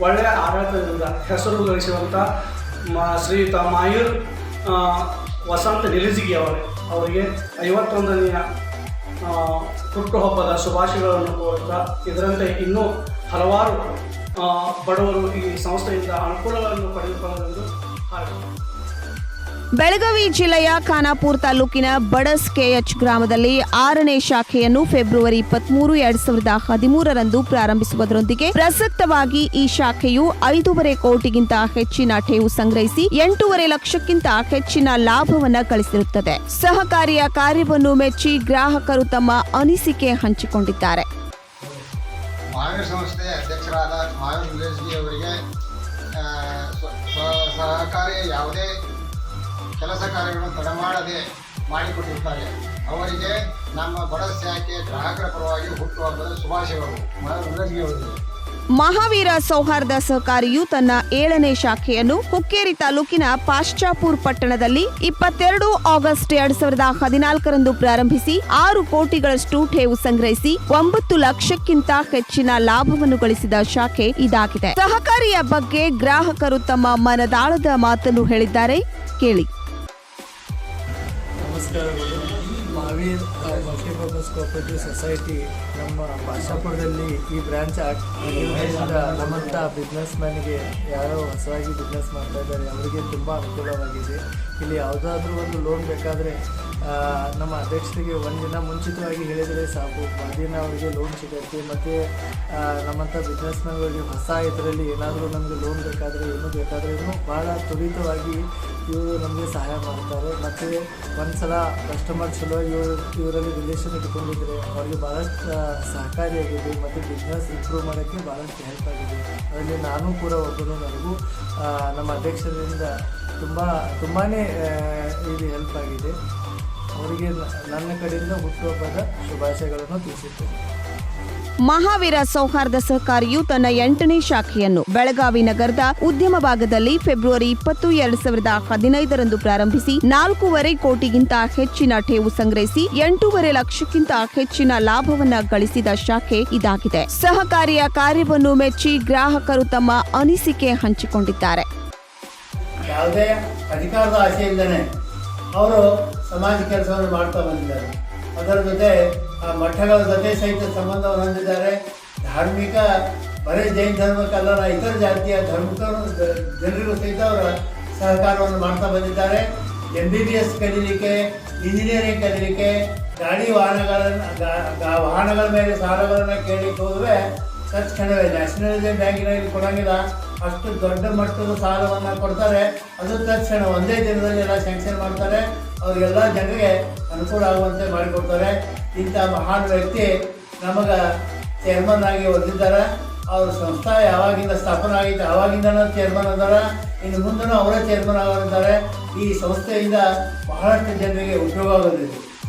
ಒಳ್ಳೆಯ ಆಡಳಿತದಿಂದ ಹೆಸರು ಗಳಿಸುವಂಥ ಮ ಶ್ರೀಯುತ ಮಾಯೂರ್ ವಸಂತ ನಿಲಿಜಿಗಿ ಅವರೇ. ಅವರಿಗೆ ಐವತ್ತೊಂದನೆಯ ಹುಟ್ಟುಹಬ್ಬದ ಶುಭಾಶಯಗಳನ್ನು ಕೋರುತ್ತಾ ಇದರಂತೆ ಇನ್ನೂ ಹಲವಾರು ಬಡವರು ಈ ಸಂಸ್ಥೆಯಿಂದ ಅನುಕೂಲಗಳನ್ನು ಪಡೆದುಕೊಳ್ಳಲೆಂದು ಹಾರೈಸುತ್ತೇನೆ. ಬೆಳಗಾವಿ ಜಿಲ್ಲೆಯ ಖಾನಾಪುರ ತಾಲೂಕಿನ ಬಡಸ್ ಕೆಎಚ್ ಗ್ರಾಮದಲ್ಲಿ ಆರನೇ ಶಾಖೆಯನ್ನು ಫೆಬ್ರವರಿ ಇಪ್ಪತ್ಮೂರು, ಎರಡ್ ಸಾವಿರದ ಹದಿಮೂರರಂದು ಪ್ರಾರಂಭಿಸುವುದರೊಂದಿಗೆ ಪ್ರಸಕ್ತವಾಗಿ ಈ ಶಾಖೆಯು ಐದೂವರೆ ಕೋಟಿಗಿಂತ ಹೆಚ್ಚಿನ ಠೇವು ಸಂಗ್ರಹಿಸಿ ಎಂಟೂವರೆ ಲಕ್ಷಕ್ಕಿಂತ ಹೆಚ್ಚಿನ ಲಾಭವನ್ನ ಗಳಿಸಿರುತ್ತದೆ. ಸಹಕಾರಿಯ ಕಾರ್ಯವನ್ನು ಮೆಚ್ಚಿ ಗ್ರಾಹಕರು ತಮ್ಮ ಅನಿಸಿಕೆ ಹಂಚಿಕೊಂಡಿದ್ದಾರೆ. ಮಹಾವೀರ ಕೆಲಸ ಕಾರ್ಯಗಳನ್ನು ತಡಮಾಡದೆ ಮಾಡಿಕೊಟ್ಟಿರ್ತಾರೆ. ಅವರಿಗೆ ನಮ್ಮ ಬಡ ಶಾಖೆ ಗ್ರಾಹಕರ ಪರವಾಗಿ ಹುಟ್ಟುಹಬ್ಬದ ಶುಭಾಶಯಗಳು. ಮಹಾವೀರ್ ಸೌಹಾರ್ದ ಸಹಕಾರಿಯು ತನ್ನ ಏಳನೇ ಶಾಖೆಯನ್ನು ಹುಕ್ಕೇರಿ ತಾಲೂಕಿನ ಪಾಶ್ಚಾಪುರ್ ಪಟ್ಟಣದಲ್ಲಿ ಇಪ್ಪತ್ತೆರಡು ಆಗಸ್ಟ್ ಎರಡ್ ಸಾವಿರದ ಹದಿನಾಲ್ಕರಂದು ಪ್ರಾರಂಭಿಸಿ ಆರು ಕೋಟಿಗಳಷ್ಟು ಠೇವು ಸಂಗ್ರಹಿಸಿ ಒಂಬತ್ತು ಲಕ್ಷಕ್ಕಿಂತ ಹೆಚ್ಚಿನ ಲಾಭವನ್ನು ಗಳಿಸಿದ ಶಾಖೆ ಇದಾಗಿದೆ. ಸಹಕಾರಿಯ ಬಗ್ಗೆ ಗ್ರಾಹಕರು ತಮ್ಮ ಮನದಾಳದ ಮಾತನ್ನು ಹೇಳಿದ್ದಾರೆ. ಕೇಳಿ. ನಮಸ್ಕಾರಗಳು ಮಹಾವೀರ್ ಮಲ್ಟಿಪರ್ಪಸ್ ಕೋಪರೇಟಿವ್ ಸೊಸೈಟಿ ನಮ್ಮ ಭಾಷಾಪುರದಲ್ಲಿ ಈ ಬ್ರಾಂಚ್ ಆಗಿರೋದ್ರಿಂದ ನಮ್ಮಂಥ ಬಿಸ್ನೆಸ್ ಮ್ಯಾನ್ಗೆ ಯಾರೋ ಹೊಸದಾಗಿ ಬಿಸ್ನೆಸ್ ಮಾಡ್ತಾ ಇದ್ದಾರೆ, ಅವರಿಗೆ ತುಂಬ ಅನುಕೂಲವಾಗಿದೆ. ಇಲ್ಲಿ ಯಾವುದಾದ್ರೂ ಒಂದು ಲೋನ್ ಬೇಕಾದರೆ ನಮ್ಮ ಅಧ್ಯಕ್ಷರಿಗೆ ದಿನ ಮುಂಚಿತವಾಗಿ ಹೇಳಿದರೆ ಸಾಕು. ಮರುದಿನ ಅವರಿಗೆ ಲೋನ್ ಸಿಗುತ್ತೆ ಮತ್ತು ನಮ್ಮಂಥ ಬಿಸ್ನೆಸ್ಮನ್ಗಳಿಗೆ ಹೊಸ ಇದರಲ್ಲಿ ಏನಾದರೂ ನಮಗೆ ಲೋನ್ ಬೇಕಾದರೆ, ಏನು ಬೇಕಾದರೆ ಭಾಳ ತ್ವರಿತವಾಗಿ ಇವರು ನಮಗೆ ಸಹಾಯ ಮಾಡ್ತಾರೆ. ಮತ್ತು ಒಂದು ಸಲ ಕಸ್ಟಮರ್ ಚಲೋ ಇವರು, ಇವರಲ್ಲಿ ರಿಲೇಷನ್ ಇಟ್ಕೊಂಡಿದ್ರೆ ಅವರಿಗೆ ಭಾಳಷ್ಟು ಸಹಕಾರಿಯಾಗಿದೆ ಮತ್ತು ಬಿಸ್ನೆಸ್ ಇಂಪ್ರೂವ್ ಮಾಡೋಕ್ಕೆ ಭಾಳಷ್ಟು ಹೆಲ್ಪ್ ಆಗಿದೆ. ಅದರಲ್ಲಿ ನಾನು ಕೂಡ ಒಬ್ಬನು, ನನಗೂ ನಮ್ಮ ಅಧ್ಯಕ್ಷರಿಂದ ತುಂಬ ತುಂಬಾ ಇದು ಹೆಲ್ಪ್ ಆಗಿದೆ. ಅವರಿಗೆ ನನ್ನ ಕಡೆಯಿಂದ ಹುಟ್ಟುಹಬ್ಬದ ಶುಭಾಶಯಗಳನ್ನು ತಿಳಿಸುತ್ತೇನೆ ಮಹಾವೀರ ಸೌಹಾರ್ದ ಸಹಕಾರಿಯು ತನ್ನ ಎಂಟನೇ ಶಾಖೆಯನ್ನು ಬೆಳಗಾವಿ ನಗರದ ಉದ್ಯಮ ಭಾಗದಲ್ಲಿ ಫೆಬ್ರವರಿ ಇಪ್ಪತ್ತು ಎರಡ್ ಸಾವಿರದ ಹದಿನೈದರಂದು ಪ್ರಾರಂಭಿಸಿ ನಾಲ್ಕೂವರೆ ಕೋಟಿಗಿಂತ ಹೆಚ್ಚಿನ ಠೇವು ಸಂಗ್ರಹಿಸಿ ಎಂಟೂವರೆ ಲಕ್ಷಕ್ಕಿಂತ ಹೆಚ್ಚಿನ ಲಾಭವನ್ನು ಗಳಿಸಿದ ಶಾಖೆ ಇದಾಗಿದೆ. ಸಹಕಾರಿಯ ಕಾರ್ಯವನ್ನು ಮೆಚ್ಚಿ ಗ್ರಾಹಕರು ತಮ್ಮ ಅನಿಸಿಕೆ ಹಂಚಿಕೊಂಡಿದ್ದಾರೆ. ಯಾವುದೇ ಅಧಿಕಾರದ ಅವರು ಸಮಾಜ ಕೆಲಸವನ್ನು ಮಾಡ್ತಾ ಬಂದಿದ್ದಾರೆ. ಅದರ ಜೊತೆ ಆ ಮಠಗಳ ಜೊತೆ ಸಹಿತ ಸಂಬಂಧವನ್ನು ಹೊಂದಿದ್ದಾರೆ. ಧಾರ್ಮಿಕ, ಬರೀ ಜೈನ ಧರ್ಮಕ್ಕಲ್ಲ ಇತರ ಜಾತಿಯ ಧರ್ಮದ ಜನರಿಗೂ ಸಹಿತ ಅವರ ಸಹಕಾರವನ್ನು ಮಾಡ್ತಾ ಬಂದಿದ್ದಾರೆ. ಎಂ ಬಿ ಬಿ ಎಸ್ ಕಲೀಲಿಕ್ಕೆ ಇಂಜಿನಿಯರಿಂಗ್ ಕಲೀಲಿಕ್ಕೆ, ಗಾಡಿ ವಾಹನಗಳನ್ನು ವಾಹನಗಳ ಮೇಲೆ ಸಾಲಗಳನ್ನು ಕೇಳಲಿಕ್ಕೆ ಹೋದರೆ ತಕ್ಷಣವೇ ನ್ಯಾಷನಲೈಸೇಷನ್ ಬ್ಯಾಂಕಿನಲ್ಲಿ ಕೊಡೋಂಗಿಲ್ಲ. ಅಷ್ಟು ದೊಡ್ಡ ಮಟ್ಟದ ಸಾಲವನ್ನು ಕೊಡ್ತಾರೆ. ಅದು ತಕ್ಷಣ ಒಂದೇ ದಿನದಲ್ಲಿ ಎಲ್ಲ ಸ್ಯಾಂಕ್ಷನ್ ಮಾಡ್ತಾರೆ. ಅವರಿಗೆಲ್ಲ ಜನರಿಗೆ ಅನುಕೂಲ ಆಗುವಂತೆ ಮಾಡಿಕೊಡ್ತಾರೆ. ಇಂಥ ಮಹಾನ್ ವ್ಯಕ್ತಿ ನಮಗೆ ಚೇರ್ಮನ್ ಆಗಿ ಹೊಂದಿದ್ದಾರೆ ಅವ್ರ ಸಂಸ್ಥೆ ಯಾವಾಗಿಂದ ಸ್ಥಾಪನೆ ಆಗಿತ್ತು ಆವಾಗಿಂದನೂ ಚೇರ್ಮನ್ ಅದಾರ. ಇನ್ನು ಮುಂದೂ ಅವರೇ ಚೇರ್ಮನ್ ಆಗಿದ್ದಾರೆ ಈ ಸಂಸ್ಥೆಯಿಂದ ಬಹಳಷ್ಟು ಜನರಿಗೆ ಉಪಯೋಗ ಆಗೋದಿದೆ.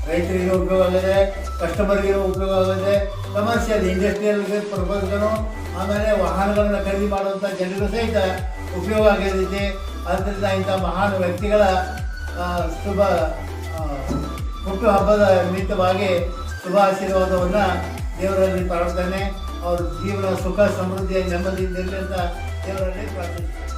ರೈತರಿಗೆ ಉಪಯೋಗ ಆಗಿದೆ ಕಸ್ಟಮರ್ಗೆ ಉಪಯೋಗ ಆಗುತ್ತೆ ಕಮರ್ಷಿಯಲ್ ಇಂಡಸ್ಟ್ರಿಯಲ್ ಆಮೇಲೆ ವಾಹನಗಳನ್ನು ಖರೀದಿ ಮಾಡುವಂಥ ಜನರಿಗೂ ಸಹಿತ ಉಪಯೋಗ ಆಗಿರುತ್ತೆ. ಆದ್ದರಿಂದ ಇಂಥ ಮಹಾನ್ ವ್ಯಕ್ತಿಗಳ ಶುಭ ಹುಟ್ಟು ಹಬ್ಬದ ನಿಮಿತ್ತವಾಗಿ ಶುಭ ಆಶೀರ್ವಾದವನ್ನು ದೇವರಲ್ಲಿ ಪ್ರಾರ್ಥನೆ ಅವ್ರ ಜೀವನ ಸುಖ ಸಮೃದ್ಧಿಯ ನೆಮ್ಮದಿಯಿಂದ ಅಂತ ದೇವರಲ್ಲಿ ಪ್ರಾರ್ಥಿಸ್ತೀನಿ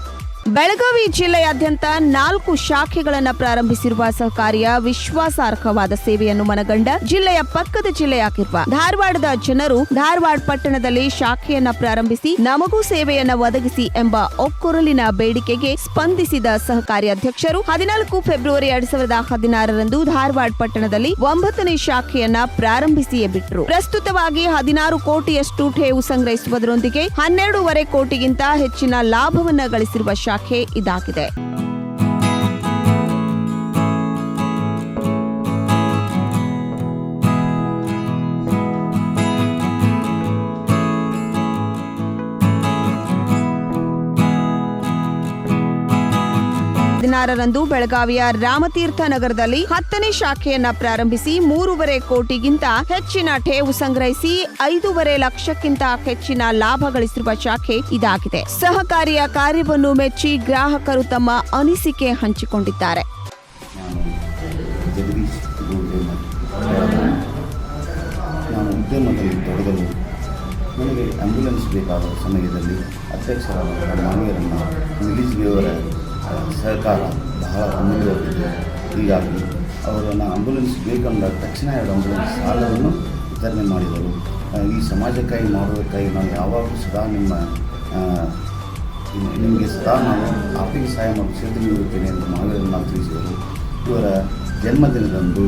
ಬೆಳಗಾವಿ ಜಿಲ್ಲೆಯಾದ್ಯಂತ ನಾಲ್ಕು ಶಾಖೆಗಳನ್ನು ಪ್ರಾರಂಭಿಸಿರುವ ಸಹಕಾರಿಯ ವಿಶ್ವಾಸಾರ್ಹವಾದ ಸೇವೆಯನ್ನು ಮನಗಂಡ ಜಿಲ್ಲೆಯ ಪಕ್ಕದ ಜಿಲ್ಲೆಯಾಗಿರುವ ಧಾರವಾಡದ ಜನರು ಧಾರವಾಡ ಪಟ್ಟಣದಲ್ಲಿ ಶಾಖೆಯನ್ನ ಪ್ರಾರಂಭಿಸಿ ನಮಗೂ ಸೇವೆಯನ್ನ ಒದಗಿಸಿ ಎಂಬ ಒಕ್ಕೊರಲಿನ ಬೇಡಿಕೆಗೆ ಸ್ಪಂದಿಸಿದ ಸಹಕಾರಿ ಅಧ್ಯಕ್ಷರು ಹದಿನಾಲ್ಕು ಫೆಬ್ರವರಿ ಎರಡ್ ಸಾವಿರದ ಹದಿನಾರರಂದು ಧಾರವಾಡ ಪಟ್ಟಣದಲ್ಲಿ ಒಂಬತ್ತನೇ ಶಾಖೆಯನ್ನ ಪ್ರಾರಂಭಿಸಿಯೇ ಬಿಟ್ಟರು ಪ್ರಸ್ತುತವಾಗಿ ಹದಿನಾರು ಕೋಟಿಯಷ್ಟು ಠೇವು ಸಂಗ್ರಹಿಸುವುದರೊಂದಿಗೆ ಹನ್ನೆರಡೂವರೆ ಕೋಟಿಗಿಂತ ಹೆಚ್ಚಿನ ಲಾಭವನ್ನ ಗಳಿಸಿರುವ ಇದಾಗಿದೆ. ಹದಿನಾರರಂದು ಬೆಳಗಾವಿಯ ರಾಮತೀರ್ಥ ನಗರದಲ್ಲಿ ಹತ್ತನೇ ಶಾಖೆಯನ್ನ ಪ್ರಾರಂಭಿಸಿ ಮೂರುವರೆ ಕೋಟಿಗಿಂತ ಹೆಚ್ಚಿನ ಠೇವು ಸಂಗ್ರಹಿಸಿ ಐದೂವರೆ ಲಕ್ಷಕ್ಕಿಂತ ಹೆಚ್ಚಿನ ಲಾಭ ಗಳಿಸಿರುವ ಶಾಖೆ ಇದಾಗಿದೆ. ಸಹಕಾರಿಯ ಕಾರ್ಯವನ್ನು ಮೆಚ್ಚಿ ಗ್ರಾಹಕರು ತಮ್ಮ ಅನಿಸಿಕೆ ಹಂಚಿಕೊಂಡಿದ್ದಾರೆ. ನನಗೆ ಆ್ಯಂಬುಲೆನ್ಸ್ ಬೇಕಾದ ಸಮಯದಲ್ಲಿ ಅಧ್ಯಕ್ಷರಾದ ಮಾನವೀಯರನ್ನು ನಿಲ್ಲಿಸಿದವರ ಸಹಕಾರ ಬಹಳ ಅಮೂಲ್ಯವಾಗಿದೆ ಹೀಗಾಗಿ ಅವರನ್ನು ಆಂಬುಲೆನ್ಸ್ ಬೇಕಂದಾಗ ತಕ್ಷಣ ಎರಡು ಆಂಬುಲೆನ್ಸ್ ಸಾಲವನ್ನು ವಿತರಣೆ ಮಾಡಿದರು. ಈ ಸಮಾಜಕ್ಕಾಗಿ ಮಾಡೋದಕ್ಕಾಗಿ ನಾವು ಯಾವಾಗಲೂ ಸದಾ ನಿಮ್ಮ ನಿಮಗೆ ಸದಾ ನಾನು ಆರ್ಥಿಕ ಸಹಾಯ ಮಾಡಲು ಸಿದ್ಧನಿರುತ್ತೇನೆ ಎಂದು ಮಹಾವೀರನ್ನ ತಿಳಿಸಿದರು. ಇವರ ಜನ್ಮದಿನದಂದು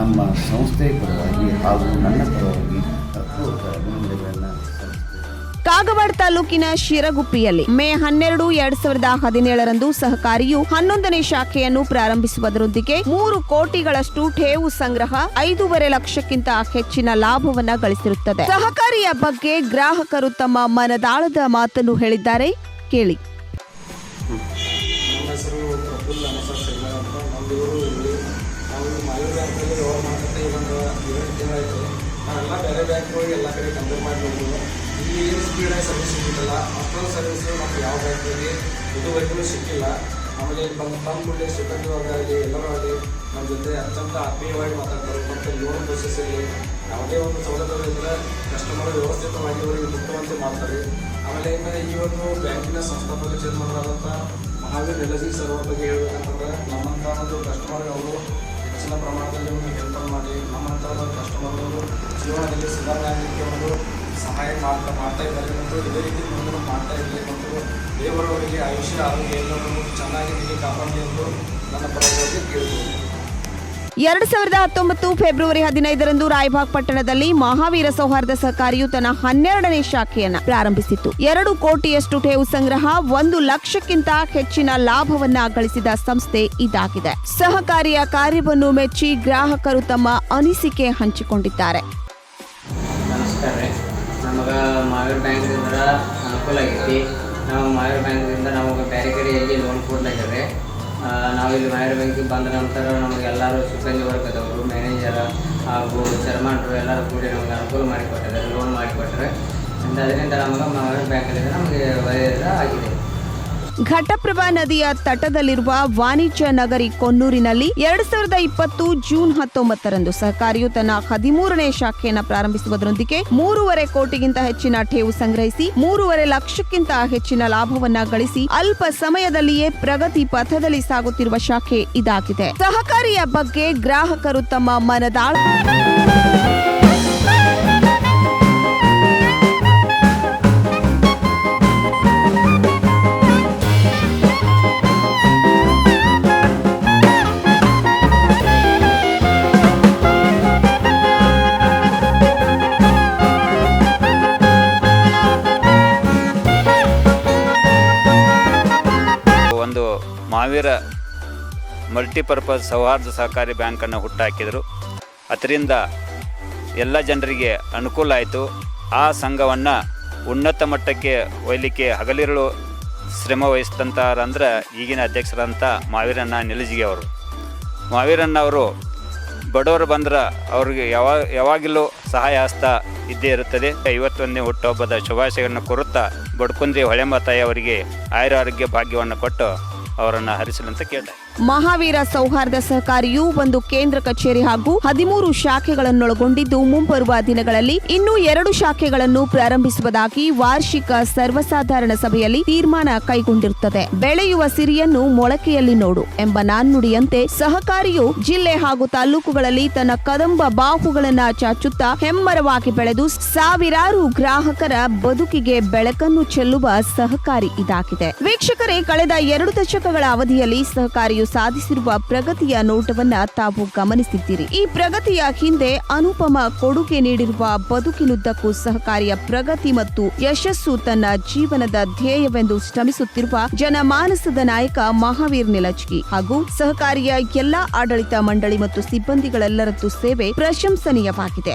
ನಮ್ಮ ಸಂಸ್ಥೆಯ ಪರವಾಗಿ ಹಾಗೂ ನನ್ನ ಪರವಾಗಿ ಹೃತ್ಪೂರ್ವಕ ಅಭಿನಂದನೆಗಳನ್ನು ಕಾಗವಾಡ ತಾಲೂಕಿನ ಶಿರಗುಪ್ಪಿಯಲ್ಲಿ ಮೇ ಹನ್ನೆರಡು, ಎರಡ್ ಸಾವಿರದ ಹದಿನೇಳರಂದು ಸಹಕಾರಿಯು ಹನ್ನೊಂದನೇ ಶಾಖೆಯನ್ನು ಪ್ರಾರಂಭಿಸುವುದರೊಂದಿಗೆ ಮೂರು ಕೋಟಿಗಳಷ್ಟು ಠೇವು ಸಂಗ್ರಹ, ಐದೂವರೆ ಲಕ್ಷಕ್ಕಿಂತ ಹೆಚ್ಚಿನ ಲಾಭವನ್ನ ಗಳಿಸಿರುತ್ತದೆ. ಸಹಕಾರಿಯ ಬಗ್ಗೆ ಗ್ರಾಹಕರು ತಮ್ಮ ಮನದಾಳದ ಮಾತನ್ನು ಹೇಳಿದ್ದಾರೆ. ಕೇಳಿ. ನಾವೆಲ್ಲ ಬೇರೆ ಬ್ಯಾಂಕ್ಗಳಿಗೆ ಎಲ್ಲ ಕಡೆ ಕಂಪೇರ್ ಮಾಡಿ ನೋಡಿದ್ವಿ ಇಲ್ಲಿ ಏನು ಸ್ಪೀಡಾಗಿ ಸರ್ವಿಸ್ ಸಿಗುತ್ತಲ್ಲ, ಅಷ್ಟೊಂದು ಸರ್ವಿಸ್ ಮತ್ತು ಯಾವ ಇದು ಇದುವರೆಗೂ ಸಿಕ್ಕಿಲ್ಲ. ಆಮೇಲೆ ಇಲ್ಲಿ ಬಂದು ಬಂದ ಕೂಡಲೇ ಆಗಲಿ, ಎಲ್ಲರೂ ಆಗಲಿ ನಮ್ಮ ಜೊತೆ ಅತ್ಯಂತ ಆತ್ಮೀಯವಾಗಿ ಮಾತಾಡ್ತಾರೆ. ಮತ್ತು ಲೋನ್ ಪ್ರೊಸೆಸ್ಸಲ್ಲಿ ಯಾವುದೇ ಒಂದು ಸೌಲಭ್ಯಗಳಿದ್ರೆ ಕಸ್ಟಮರ್ ವ್ಯವಸ್ಥಿತವಾಗಿ ಅವರಿಗೆ ಮುಟ್ಟುವಂತೆ ಮಾಡ್ತಾರೆ. ಆಮೇಲೆ ಇನ್ನು ಈ ಒಂದು ಬ್ಯಾಂಕಿನ ಸಂಸ್ಥಾಪಕ ಚೇರ್ಮನ್ರಾದಂಥ ಮಹಾವೀರ್ ಎಲಜಿ ಸರ್ ಅವ್ರ ಬಗ್ಗೆ ಹೇಳ್ಬೇಕಂತಂದ್ರೆ ನಮ್ಮಂಥ ಒಂದು ಕಸ್ಟಮರ್ ಅವರು ಹೆಚ್ಚಿನ ಪ್ರಮಾಣದಲ್ಲಿ ಒಂದು ಹೆಲ್ಪ್ ಮಾಡಿ ನಮ್ಮಂಥ ಕಸ್ಟಮರ್ ಅವರು ಜೀವನದಲ್ಲಿ ಸುಧಾರಣೆ ಆಗಲಿಕ್ಕೆ ಒಂದು ಸಹಾಯ ಮಾಡ್ತಾ ಮಾಡ್ತಾ ಇದ್ದಾರೆ. ಮತ್ತು ಇದೇ ರೀತಿ ಮುಂದೆ ಮಾಡ್ತಾ ಇರಲಿ ಮತ್ತು ದೇವರವರಿಗೆ ಆಯುಷ್ಯ ಆರೋಗ್ಯ ಎಲ್ಲರೂ ಚೆನ್ನಾಗಿ ನಿಮಗೆ ಕಾಪಾಡಲಿ ಎಂದು ನನ್ನ ಪರವಾಗಿ ಕೇಳಿದ್ದೇನೆ ಎರಡು ಸಾವಿರದ ಹತ್ತೊಂಬತ್ತು ಫೆಬ್ರವರಿ ಹದಿನೈದರಂದು ರಾಯಬಾಗ್ ಪಟ್ಟಣದಲ್ಲಿ ಮಹಾವೀರ ಸೌಹಾರ್ದ ಸಹಕಾರಿಯು ತನ್ನ ಹನ್ನೆರಡನೇ ಶಾಖೆಯನ್ನು ಪ್ರಾರಂಭಿಸಿತು ಎರಡು ಕೋಟಿಯಷ್ಟು ಠೇವು ಸಂಗ್ರಹ ಒಂದು ಲಕ್ಷಕ್ಕಿಂತ ಹೆಚ್ಚಿನ ಲಾಭವನ್ನ ಗಳಿಸಿದ ಸಂಸ್ಥೆ ಇದಾಗಿದೆ. ಸಹಕಾರಿಯ ಕಾರ್ಯವನ್ನು ಮೆಚ್ಚಿ ಗ್ರಾಹಕರು ತಮ್ಮ ಅನಿಸಿಕೆ ಹಂಚಿಕೊಂಡಿದ್ದಾರೆ. ನಮಗೆ ಮಾವೀರ್ ಬ್ಯಾಂಕ್ದಿಂದ ಅನುಕೂಲ ಆಗೈತಿ. ನಾವು ಮಾವೀರ್ ಬ್ಯಾಂಕ್ದಿಂದ ನಮಗೆ ಬೇರೆ ಕಡೆ ಎಲ್ಲಿ ಲೋನ್ ಕೊಡ್ಲಾಗ್ಯಾರ ನಾವು ಇಲ್ಲಿ ಮಾವೀರ್ ಬ್ಯಾಂಕಿಗೆ ಬಂದ ನಂತರ ನಮಗೆ ಎಲ್ಲರೂ ಸಿಬ್ಬಂದಿ ವರ್ಗದವರು ಮ್ಯಾನೇಜರ್ ಹಾಗೂ ಚರ್ಮನ್ರು ಎಲ್ಲರೂ ಕೂಡಿ ನಮಗೆ ಅನುಕೂಲ ಮಾಡಿಕೊಟ್ಟಿದ್ದಾರೆ ಲೋನ್ ಮಾಡಿಕೊಟ್ರೆ ಅದರಿಂದ ನಮಗೆ ಮಾವೀರ್ ಬ್ಯಾಂಕಲ್ಲಿ ನಮಗೆ ಒಳ್ಳೆಯದ ಆಗಿದೆ. ಘಟಪ್ರಭಾ ನದಿಯ ತಟದಲ್ಲಿರುವ ವಾಣಿಜ್ಯ ನಗರಿ ಕೊನ್ನೂರಿನಲ್ಲಿ ಎರಡ್ ಸಾವಿರದ ಇಪ್ಪತ್ತು ಜೂನ್ ಹತ್ತೊಂಬತ್ತರಂದು ಸಹಕಾರಿಯು ತನ್ನ ಹದಿಮೂರನೇ ಶಾಖೆಯನ್ನು ಪ್ರಾರಂಭಿಸುವುದರೊಂದಿಗೆ ಮೂರುವರೆ ಕೋಟಿಗಿಂತ ಹೆಚ್ಚಿನ ಠೇವು ಸಂಗ್ರಹಿಸಿ, ಮೂರುವರೆ ಲಕ್ಷಕ್ಕಿಂತ ಹೆಚ್ಚಿನ ಲಾಭವನ್ನ ಗಳಿಸಿ, ಅಲ್ಪ ಸಮಯದಲ್ಲಿಯೇ ಪ್ರಗತಿ ಪಥದಲ್ಲಿ ಸಾಗುತ್ತಿರುವ ಶಾಖೆ ಇದಾಗಿದೆ. ಸಹಕಾರಿಯ ಬಗ್ಗೆ ಗ್ರಾಹಕರು ತಮ್ಮ ಮನದಾಳ ಮಾವೀರ ಮಲ್ಟಿಪರ್ಪಸ್ ಸೌಹಾರ್ದ ಸಹಕಾರಿ ಬ್ಯಾಂಕನ್ನು ಹುಟ್ಟಾಕಿದರು. ಅದರಿಂದ ಎಲ್ಲ ಜನರಿಗೆ ಅನುಕೂಲ ಆಯಿತು. ಆ ಸಂಘವನ್ನು ಉನ್ನತ ಮಟ್ಟಕ್ಕೆ ಒಯ್ಯಲಿಕ್ಕೆ ಹಗಲಿರುಳು ಶ್ರಮ ವಹಿಸಿದಂತಾರಂದ್ರೆ ಈಗಿನ ಅಧ್ಯಕ್ಷರಂಥ ಮಾವೀರಣ್ಣ ನಿಲಜಿಗೆ ಅವರು. ಮಾವೀರಣ್ಣ ಅವರು ಬಡವರು ಬಂದ್ರೆ ಅವ್ರಿಗೆ ಯಾವಾಗ ಯಾವಾಗಲೂ ಸಹಾಯ ಹಸ್ತ ಇದ್ದೇ ಇರುತ್ತದೆ. ಐವತ್ತೊಂದನೇ ಹುಟ್ಟುಹಬ್ಬದ ಶುಭಾಶಯಗಳನ್ನು ಕೋರುತ್ತಾ ಬಡ್ಕುಂದ್ರಿ ಹೊಳೆಂಬ ತಾಯಿ ಅವರಿಗೆ ಆಯುರಾರೋಗ್ಯ ಭಾಗ್ಯವನ್ನು ಕೊಟ್ಟು ಅವರನ್ನು ಹರಿಸಲಂತ ಕೇಳ್ತಾರೆ ಮಹಾವೀರ ಸೌಹಾರ್ದ ಸಹಕಾರಿಯು ಒಂದು ಕೇಂದ್ರ ಕಚೇರಿ ಹಾಗೂ ಹದಿಮೂರು ಶಾಖೆಗಳನ್ನೊಳಗೊಂಡಿದ್ದು ಮುಂಬರುವ ದಿನಗಳಲ್ಲಿ ಇನ್ನೂ ಎರಡು ಶಾಖೆಗಳನ್ನು ಪ್ರಾರಂಭಿಸುವುದಾಗಿ ವಾರ್ಷಿಕ ಸರ್ವಸಾಧಾರಣ ಸಭೆಯಲ್ಲಿ ತೀರ್ಮಾನ ಕೈಗೊಂಡಿರುತ್ತದೆ. ಬೆಳೆಯುವ ಸಿರಿಯನ್ನು ಮೊಳಕೆಯಲ್ಲಿ ನೋಡು ಎಂಬ ನಾಣ್ಣುಡಿಯಂತೆ ಸಹಕಾರಿಯು ಜಿಲ್ಲೆ ಹಾಗೂ ತಾಲೂಕುಗಳಲ್ಲಿ ತನ್ನ ಕದಂಬ ಬಾಹುಗಳನ್ನು ಚಾಚುತ್ತಾ ಹೆಮ್ಮರವಾಗಿ ಬೆಳೆದು ಸಾವಿರಾರು ಗ್ರಾಹಕರ ಬದುಕಿಗೆ ಬೆಳಕನ್ನು ಚೆಲ್ಲುವ ಸಹಕಾರಿ ಇದಾಗಿದೆ. ವೀಕ್ಷಕರೇ, ಕಳೆದ ಎರಡು ದಶಕಗಳ ಅವಧಿಯಲ್ಲಿ ಸಹಕಾರಿಯು ಸಾಧಿಸಿರುವ ಪ್ರಗತಿಯ ನೋಟವನ್ನ ತಾವು ಗಮನಿಸಿದ್ದೀರಿ. ಈ ಪ್ರಗತಿಯ ಹಿಂದೆ ಅನುಪಮ ಕೊಡುಗೆ ನೀಡಿರುವ ಬದುಕಿನುದ್ದಕ್ಕೂ ಸಹಕಾರಿಯ ಪ್ರಗತಿ ಮತ್ತು ಯಶಸ್ಸು ತನ್ನ ಜೀವನದ ಧ್ಯೇಯವೆಂದು ಶ್ರಮಿಸುತ್ತಿರುವ ಜನಮಾನಸದ ನಾಯಕ ಮಹಾವೀರ್ ನಿಲಜ್ಗಿ ಹಾಗೂ ಸಹಕಾರಿಯ ಎಲ್ಲಾ ಆಡಳಿತ ಮಂಡಳಿ ಮತ್ತು ಸಿಬ್ಬಂದಿಗಳೆಲ್ಲರದ್ದು ಸೇವೆ ಪ್ರಶಂಸನೀಯವಾಗಿದೆ.